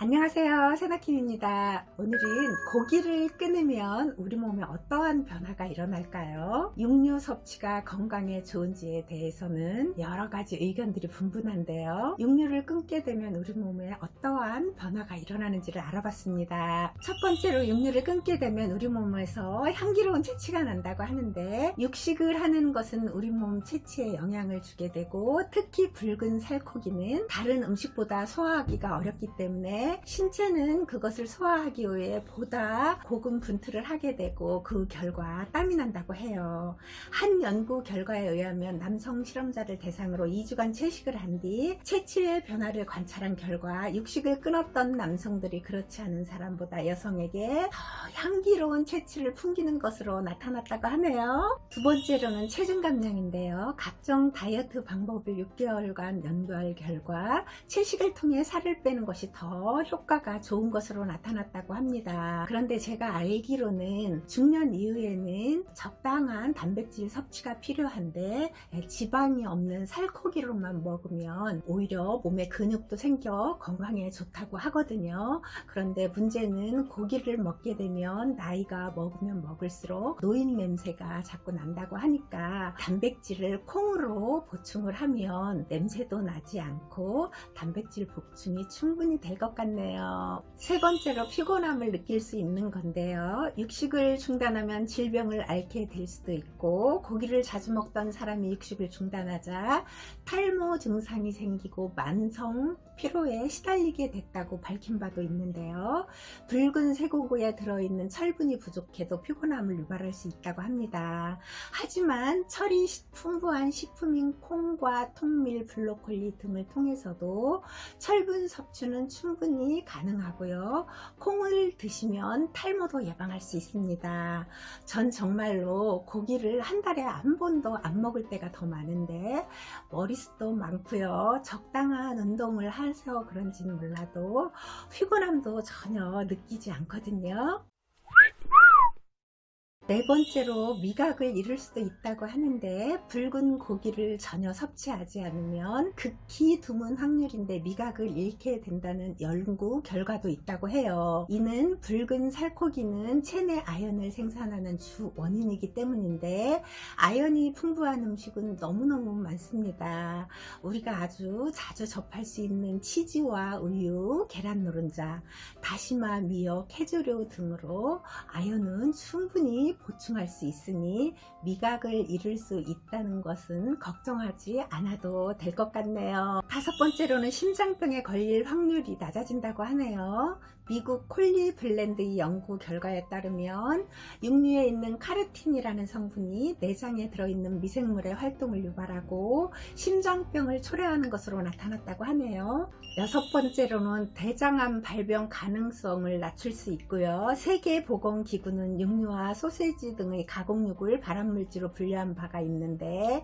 안녕하세요 세나킴입니다. 오늘은 고기를 끊으면 우리 몸에 어떠한 변화가 일어날까요? 육류 섭취가 건강에 좋은지에 대해서는 여러 가지 의견들이 분분한데요. 육류를 끊게 되면 우리 몸에 어떠한 변화가 일어나는지를 알아봤습니다. 첫 번째로 육류를 끊게 되면 우리 몸에서 향기로운 채취가 난다고 하는데 육식을 하는 것은 우리 몸 채취에 영향을 주게 되고 특히 붉은 살코기는 다른 음식보다 소화하기가 어렵기 때문에 신체는 그것을 소화하기 위해 보다 고급 분투를 하게 되고 그 결과 땀이 난다고 해요. 한 연구 결과에 의하면 남성 실험자를 대상으로 2주간 채식을 한뒤 채취의 변화를 관찰한 결과 육식을 끊었던 남성들이 그렇지 않은 사람보다 여성에게 더 향기로운 채취를 풍기는 것으로 나타났다고 하네요. 두 번째로는 체중 감량인데요. 각종 다이어트 방법을 6개월간 연구할 결과 채식을 통해 살을 빼는 것이 더 효과가 좋은 것으로 나타났다고 합니다. 그런데 제가 알기로는 중년 이후에는 적당한 단백질 섭취가 필요한데 지방이 없는 살코기로만 먹으면 오히려 몸에 근육도 생겨 건강에 좋다고 하거든요. 그런데 문제는 고기를 먹게 되면 나이가 먹으면 먹을수록 노인 냄새가 자꾸 난다고 하니까 단백질을 콩으로 보충을 하면 냄새도 나지 않고 단백질 보충이 충분히 될 것 같 네요. 세 번째로 피곤함을 느낄 수 있는 건데요. 육식을 중단하면 질병을 앓게 될 수도 있고 고기를 자주 먹던 사람이 육식을 중단하자 탈모 증상이 생기고 만성 피로에 시달리게 됐다고 밝힌 바도 있는데요. 붉은 쇠고기에 들어있는 철분이 부족해도 피곤함을 유발할 수 있다고 합니다. 하지만 철이 풍부한 식품인 콩과 통밀, 블로콜리 등을 통해서도 철분 섭취는 충분히 가능하고요. 콩을 드시면 탈모도 예방할 수 있습니다. 전 정말로 고기를 한 달에 한 번도 안 먹을 때가 더 많은데 머리숱도 많고요. 적당한 운동을 해서 그런지는 몰라도 피곤함도 전혀 느끼지 않거든요. 네 번째로 미각을 잃을 수도 있다고 하는데 붉은 고기를 전혀 섭취하지 않으면 극히 드문 확률인데 미각을 잃게 된다는 연구 결과도 있다고 해요. 이는 붉은 살코기는 체내 아연을 생산하는 주 원인이기 때문인데 아연이 풍부한 음식은 너무너무 많습니다. 우리가 아주 자주 접할 수 있는 치즈와 우유, 계란 노른자, 다시마, 미역, 해조류 등으로 아연은 충분히 보충할 수 있으니 미각을 잃을 수 있다는 것은 걱정하지 않아도 될 것 같네요. 다섯 번째로는 심장병에 걸릴 확률이 낮아진다고 하네요. 미국 콜리 블랜드 연구 결과에 따르면 육류에 있는 카르틴이라는 성분이 내장에 들어있는 미생물의 활동을 유발하고 심장병을 초래하는 것으로 나타났다고 하네요. 여섯 번째로는 대장암 발병 가능성을 낮출 수 있고요. 세계보건기구는 육류와 소세지 등의 가공육을 발암물질로 분류한 바가 있는데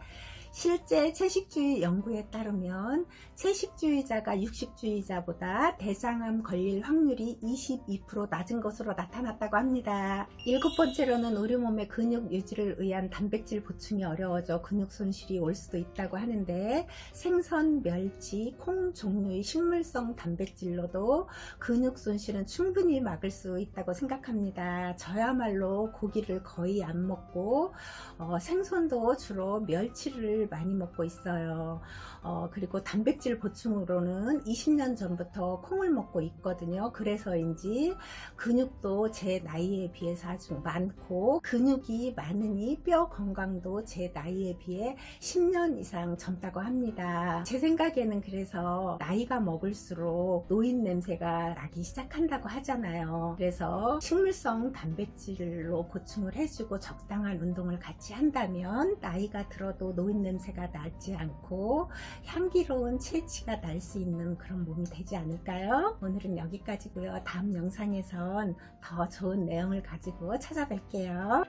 실제 채식주의 연구에 따르면 채식주의자가 육식주의자보다 대장암 걸릴 확률이 22% 낮은 것으로 나타났다고 합니다. 일곱 번째로는 우리 몸의 근육 유지를 위한 단백질 보충이 어려워져 근육 손실이 올 수도 있다고 하는데 생선, 멸치, 콩 종류의 식물성 단백질로도 근육 손실은 충분히 막을 수 있다고 생각합니다. 저야말로 고기를 거의 안 먹고 어, 생선도 주로 멸치를 많이 먹고 있어요. 어, 그리고 단백질 보충으로는 20년 전부터 콩을 먹고 있거든요. 그래서인지 근육도 제 나이에 비해서 아주 많고 근육이 많으니 뼈 건강도 제 나이에 비해 10년 이상 젊다고 합니다. 제 생각에는 그래서 나이가 먹을수록 노인 냄새가 나기 시작한다고 하잖아요. 그래서 식물성 단백질로 보충을 해주고 적당한 운동을 같이 한다면 나이가 들어도 노인 냄새가 나지 않고 향기로운 채취가 날 수 있는 그런 몸이 되지 않을까요? 오늘은 여기까지고요. 다음 영상에선 더 좋은 내용을 가지고 찾아뵐게요.